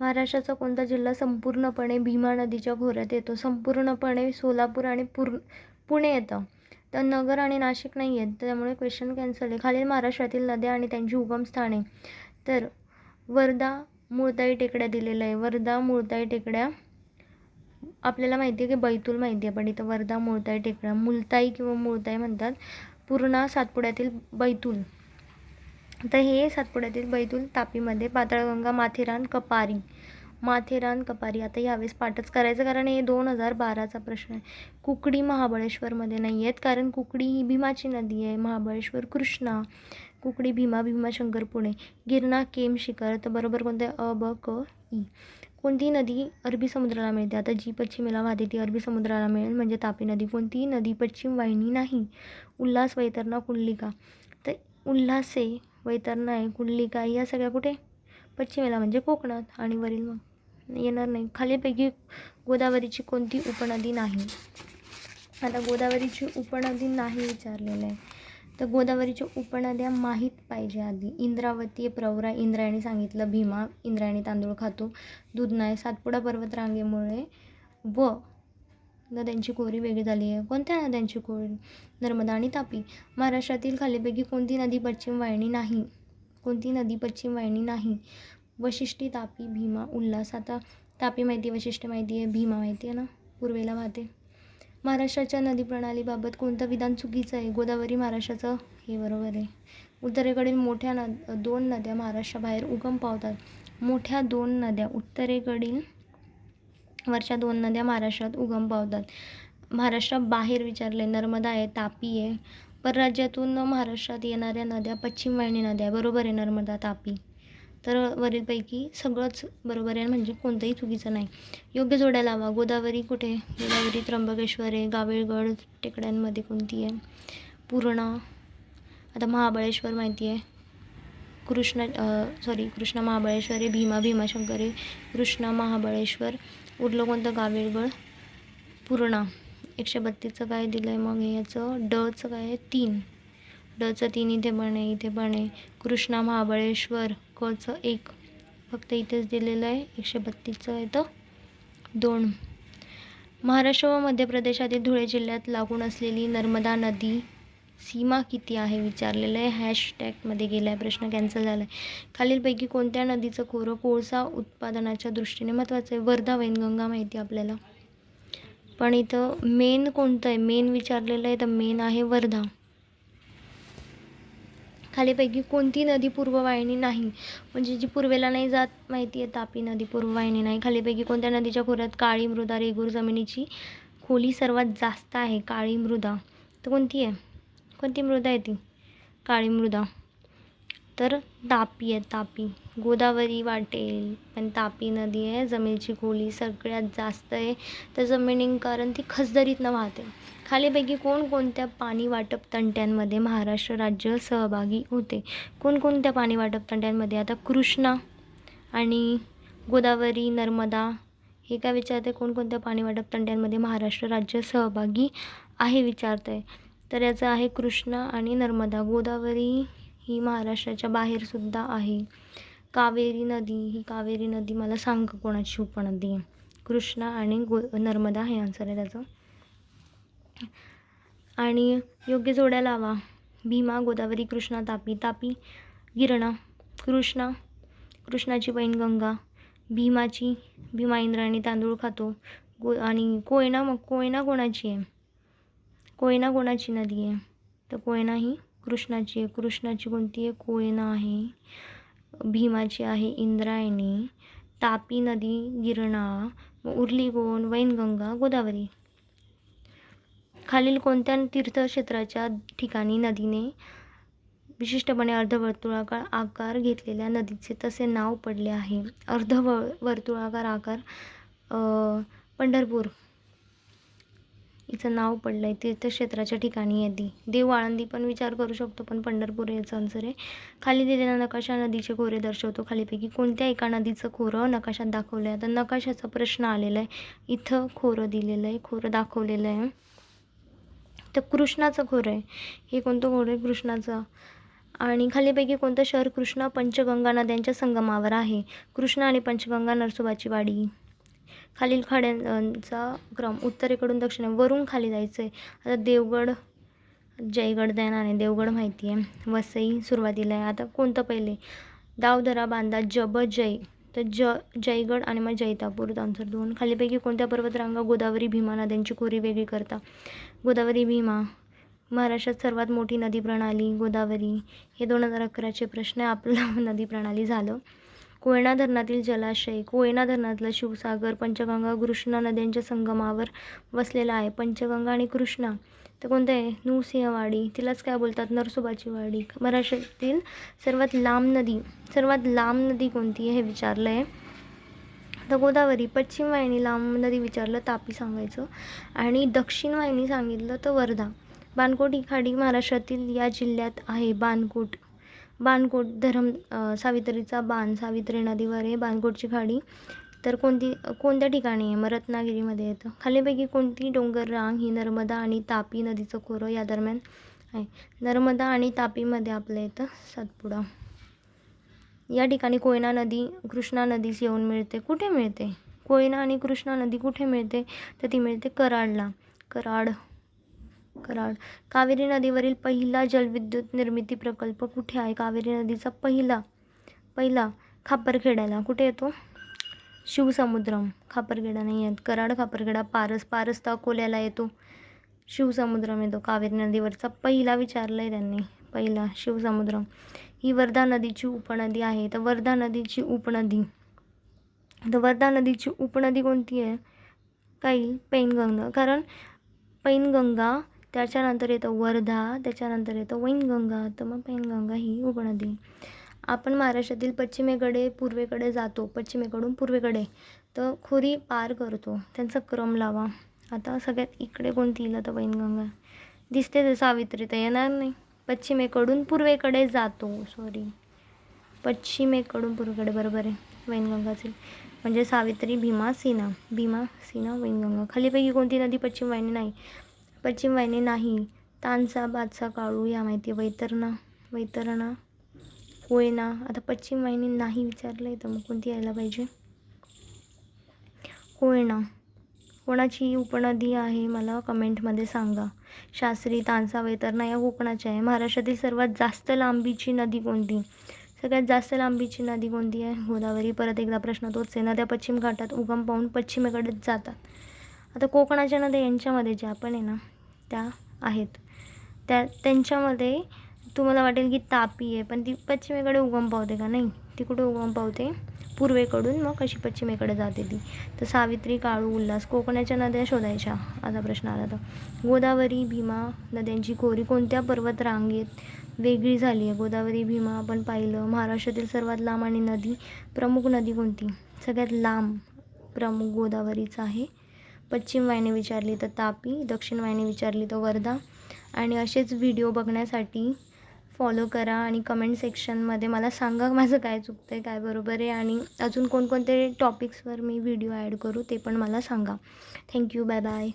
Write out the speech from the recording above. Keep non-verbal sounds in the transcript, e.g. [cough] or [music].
महाराष्ट्राचा कोणता जिल्हा संपूर्णपणे भीमा नदीच्या खोऱ्यात येतो? संपूर्णपणे सोलापूर आणि पूर पुणे येतं. तर नगर आणि नाशिक नाही आहेत त्यामुळे क्वेश्चन कॅन्सल आहे. खालील महाराष्ट्रातील नद्या आणि त्यांची उगमस्थाने तर वर्धा मुळताई टेकड्या दिलेलं आहे. वर्धा मुळताई टेकड्या आपल्याला माहिती आहे की बैतूल माहिती आहे पण इथं वर्धा मुळताई टेकड्या मुलताई किंवा मुळताई म्हणतात. पूर्णा सातपुड्यातील बैतूल. तर हे सातपुड्यातील बैतूल तापीमध्ये पाताळगंगा माथेरान कपारी. माथेरान कपारी. आता यावेळेस पाठच करायचं कारण हे दोन हजार बाराचा प्रश्न आहे. कुकडी महाबळेश्वरमध्ये नाही आहेत कारण कुकडी ही भीमाची नदी आहे. महाबळेश्वर कृष्णा कुकडी भीमा भीमा शंकर पुणे गिरणा केम शिखर तर बरोबर कोणते अ ब क ई. कोणती नदी अरबी समुद्राला मिळते. आता जी पश्चिमेला वाहते ती अरबी समुद्राला मिळेल. म्हणजे तापी नदी. कोणती नदी पश्चिम वाहिनी नाही. उल्हास वैतरणा कुंडलिका तर उल्हासे वैतरणा आहे कुंडलिका या सगळ्या कुठे? पश्चिमेला म्हणजे कोकणात आणि वरील मग. येणार नाही. खालीपैकी गोदावरीची कोणती उपनदी नाही? आता गोदावरीची उपनदी नाही विचारलेलं आहे. तर गोदावरीच्या उपनद्या माहीत पाहिजे आधी. इंद्रावती प्रवरा इंद्रायणी सांगितलं भीमा इंद्रायणी तांदूळ खातो दूध नाही सातपुडा पर्वतरांगेमुळे व नद्यांची कोरी वेगळी झाली आहे. कोणत्या नद्यांची कोरी? नर्मदा आणि तापी. महाराष्ट्रातील खालीपैकी कोणती नदी पश्चिम वाहिनी नाही? कोणती नदी पश्चिम वाहिनी नाही? वशिष्ठी तापी भीमा उल्हास. आता तापी माहिती आहे वशिष्ठ माहिती आहे भीमा माहिती आहे ना? पूर्वेला वाहते. महाराष्ट्राच्या नदी प्रणालीबाबत कोणतं विधान चुकीचं आहे? गोदावरी महाराष्ट्राचं हे बरोबर आहे. उत्तरेकडील मोठ्या नद दोन नद्या महाराष्ट्राबाहेर उगम पावतात. मोठ्या दोन नद्या. उत्तरेकडील वरच्या दोन नद्या महाराष्ट्रात उगम पावतात. महाराष्ट्राबाहेर विचारले नर्मदा आहे तापी आहे. परराज्यातून महाराष्ट्रात येणाऱ्या नद्या पश्चिम वाहिनी नद्या बरोबर आहे नर्मदा तापी. तर वरीलपैकी सगळंच बरोबर आहे म्हणजे कोणतंही चुकीचं नाही. योग्य जोड्या लावा. गोदावरी कुठे? गोदावरी त्र्यंबकेश्वर आहे गावेळगड टेकड्यांमध्ये कोणती आहे? पूर्णा. आता महाबळेश्वर माहिती आहे. कृष्ण सॉरी कृष्णा महाबळेश्वर आहे भीमा भीमाशंकर आहे. कृष्णा महाबळेश्वर. उरलं कोणतं गावेळगड पूर्णा. एकशे बत्तीसचं काय दिलं आहे मग याचं? डचं काय? आहे तीन. डचं तीन इथे पण आहे इथे पण आहे कृष्णा महाबळेश्वर कचं एक. फक्त इथेच दिलेलं आहे. एकशे बत्तीसचं आहे तर दोन. महाराष्ट्र व मध्य प्रदेशातील धुळे जिल्ह्यात लागून असलेली नर्मदा नदी सीमा किती आहे विचारलेलं आहे. हॅशटॅगमध्ये गेला आहे प्रश्न कॅन्सल झाला आहे खालीलपैकी कोणत्या नदीचं खोरं कोळसा उत्पादनाच्या दृष्टीने महत्त्वाचं आहे? वर्धा वैनगंगा माहिती आपल्याला. पण इथं मेन कोणतं आहे? मेन विचारलेलं आहे तर मेन आहे वर्धा. खालीपैकी कोणती नदी पूर्ववाहिनी नाही? म्हणजे जी पूर्वेला नाही जात माहिती आहे? तापी नदी पूर्ववाहिनी नाही. खालीपैकी कोणत्या नदीच्या खोऱ्यात काळी मृदा रेगूर जमिनीची खोली सर्वात जास्त आहे? काळी मृदा. तर कोणती आहे? कोणती मृदा आहे ती? काळी मृदा. तर तापी आहे तापी. गोदावरी वाटेल पण तापी नदी आहे जमिनीची खोली सगळ्यात जास्त आहे. तर जमिनी कारण ती खसदरीतनं वाहते. खालीपैकी कोणकोणत्या पाणी वाटप तंट्यांमध्ये महाराष्ट्र राज्य सहभागी होते? कोणकोणत्या पाणी वाटप तंट्यांमध्ये? आता कृष्णा आणि गोदावरी नर्मदा हे काय विचारते? कोणकोणत्या पाणी वाटप तंट्यांमध्ये महाराष्ट्र राज्य सहभागी आहे विचारतं आहे तर याचं आहे कृष्णा आणि नर्मदा. गोदावरी ही महाराष्ट्राच्या बाहेरसुद्धा आहे. कावेरी नदी ही कावेरी नदी मला सांग कोणाची उपनदी आहे? कृष्णा आणि गो नर्मदा हे आन्सर आहे त्याचं. आणि योग्य जोड्या लावा. भीमा गोदावरी कृष्णा तापी. तापी गिरणा. कृष्णा कृष्णाची बहीण गंगा. भीमाची भीमा इंद्राणी तांदूळ खातो. गो आणि कोयना मग कोयना कोणाची आहे? कोयना कोणाची नदी आहे. तर कोयना ही कृष्णाची आहे. कृष्णाची कोणती आहे? कोयना आहे भीमाची आहे इंद्रायणी. तापी नदी गिरणा. उरली कोण? वैनगंगा गोदावरी. खालील कोणत्या तीर्थक्षेत्राच्या ठिकाणी नदीने विशिष्टपणे अर्धवर्तुळाकार आकार घेतलेल्या नदीचे तसे नाव पडले आहे? अर्धव वर्तुळाकार आकार पंढरपूर. हिचं नाव पडलं आहे तीर्थक्षेत्राच्या ठिकाणी आहे देव आळंदी पण विचार करू शकतो पण पंढरपूर याचं आन्सर आहे. खाली दिलेला नकाशा नदीचे खोरे दर्शवतो. खालीपैकी कोणत्या एका नदीचं खोरं नकाशात दाखवलं आहे आता नकाशाचा प्रश्न आलेला आहे. इथं खोरं दिलेलं आहे खोरं दाखवलेलं आहे. तर कृष्णाचं खोरं आहे. हे कोणतं खोरं आहे? कृष्णाचं. आणि खालीपैकी कोणतं शहर कृष्णा पंचगंगा नद्यांच्या संगमावर आहे? कृष्णा आणि पंचगंगा नरसोबाची वाडी. खालील खाड्यांचा क्रम उत्तरेकडून दक्षिणे वरून खाली जायचं आहे आता देवगड जयगड दैनाने देवगड माहिती आहे वसई सुरुवातीला आहे. आता कोणतं पहिले? दावधरा बांधा जब जय. तर ज जयगड आणि मग जैतापूर आन्सर दोन. खालीपैकी कोणत्या पर्वतरांगा गोदावरी भीमा नद्यांची खोरी वेगळी करता? गोदावरी भीमा. महाराष्ट्रात सर्वात मोठी नदी प्रणाली गोदावरी. हे दोन हजार अकराचे प्रश्न आपलं [laughs] नदी प्रणाली झालं. कोयना धरणातील जलाशय कोयना धरणातलं शिवसागर पंचगंगा कृष्णा नद्यांच्या संगमावर वसलेला आहे. पंचगंगा आणि कृष्णा तर कोणतं आहे? नृसिंहवाडी तिलाच काय बोलतात? नरसोबाची वाडी. महाराष्ट्रातील सर्वात लांब नदी सर्वात लांब नदी कोणती आहे हे विचारलं आहे तर गोदावरी पश्चिम वाहिनी लांब नदी विचारलं तापी सांगायचं. आणि दक्षिण वाहिनी सांगितलं तर वर्धा. बाणकोट ही खाडी महाराष्ट्रातील या जिल्ह्यात आहे बाणकोट बाणकोट धरम सावित्रीचा बाण सावित्री नदीवर आहे बाणकोटची खाडी. तर कोणती कोणत्या ठिकाणी आहे? मग रत्नागिरीमध्ये येतं. खालीपैकी कोणती डोंगर रांग ही नर्मदा आणि तापी नदीचं खोरं या दरम्यान आहे. नर्मदा आणि तापीमध्ये आपलं येतं सातपुडा. या ठिकाणी कोयना नदी कृष्णा नदीस येऊन मिळते. कुठे मिळते? कोयना आणि कृष्णा नदी कुठे मिळते? तर ती मिळते कराडला. कराड कराड. कावेरी नदीवरील पहिला जलविद्युत निर्मिती प्रकल्प कुठे आहे? कावेरी नदीचा पहिला पहिला खापरखेड्याला. कुठे येतो? शिवसमुद्रम. खापरखेडा नाही आहेत कराड खापरखेडा पारस पारस तर अकोल्याला येतो. शिवसमुद्रम येतो. कावेरी नदीवरचा पहिला विचारलं आहे त्यांनी. पहिला शिवसमुद्रम. ही वर्धा नदीची उपनदी आहे. तर वर्धा नदीची उपनदी. तर वर्धा नदीची उपनदी कोणती आहे? काही पैनगंगा. कारण पैनगंगा त्याच्यानंतर येतं वर्धा त्याच्यानंतर येतं वैनगंगा तर मग पैनगंगा ही उपनदी. आपण महाराष्ट्रातील पश्चिमेकडे पूर्वेकडे जातो. पश्चिमेकडून पूर्वेकडे. तर खोरी पार करतो. त्यांचा क्रम लावा. आता सगळ्यात इकडे कोणती येईल? आता वैनगंगा. दिसते तर सावित्री. तर येणार नाही. पश्चिमेकडून पूर्वेकडे जातो. सॉरी पश्चिमेकडून पूर्वेकडे. बरोबर आहे. वैनगंगा असेल म्हणजे सावित्री भीमा सीना भीमा सीना वैनगंगा. खालीपैकी कोणती नदी पश्चिम वाहिनी नाही? पश्चिम वाहिनी नाही. तानसा बादसा काळू या माहिती आहे वैतरणा वैतरणा कोयना. आता पश्चिम वाहिनी नाही विचारलं आहे तर मग कोणती यायला पाहिजे? कोयना. कोणाची उपनदी आहे मला कमेंटमध्ये सांगा. शास्त्री तानसा वैतरणा या कोकणाच्या आहे. महाराष्ट्रातील सर्वात जास्त लांबीची नदी कोणती? सगळ्यात जास्त लांबीची नदी कोणती आहे? गोदावरी परत एकदा प्रश्न तोच आहे. नद्या पश्चिम घाटात उगम पाहून पश्चिमेकडेच जातात. आता कोकणाच्या नद्या यांच्यामध्ये ज्या पण आहे ना त्या आहेत. त्या त्यांच्यामध्ये तुम्हाला वाटेल की तापी आहे पण ती पश्चिमेकडे उगम पावते का नाही? ती कुठे उगम पावते? पूर्वेकडून मग कशी पश्चिमेकडे जाते ती. तर सावित्री काळू उल्हास कोकणाच्या नद्या शोधायच्या असा प्रश्न आला तर गोदावरी भीमा नद्यांची खोरी कोणत्या पर्वत रांगेत वेगळी झाली आहे? गोदावरी भीमा आपण पाहिलं. महाराष्ट्रातील सर्वात लांब आणि नदी प्रमुख नदी कोणती? सगळ्यात लांब प्रमुख गोदावरीचा आहे पश्चिम वाहिनी विचारली तर तापी दक्षिण वाहिनी विचारली तर वर्धा. आणि असेच व्हिडिओ बघण्यासाठी फॉलो करा आणि कमेंट सेक्शनमध्ये मला सांगा माझं काय चुकतं आहे काय बरोबर आहे आणि अजून कोणकोणते टॉपिक्सवर मी व्हिडिओ ॲड करू ते पण मला सांगा. Thank you bye bye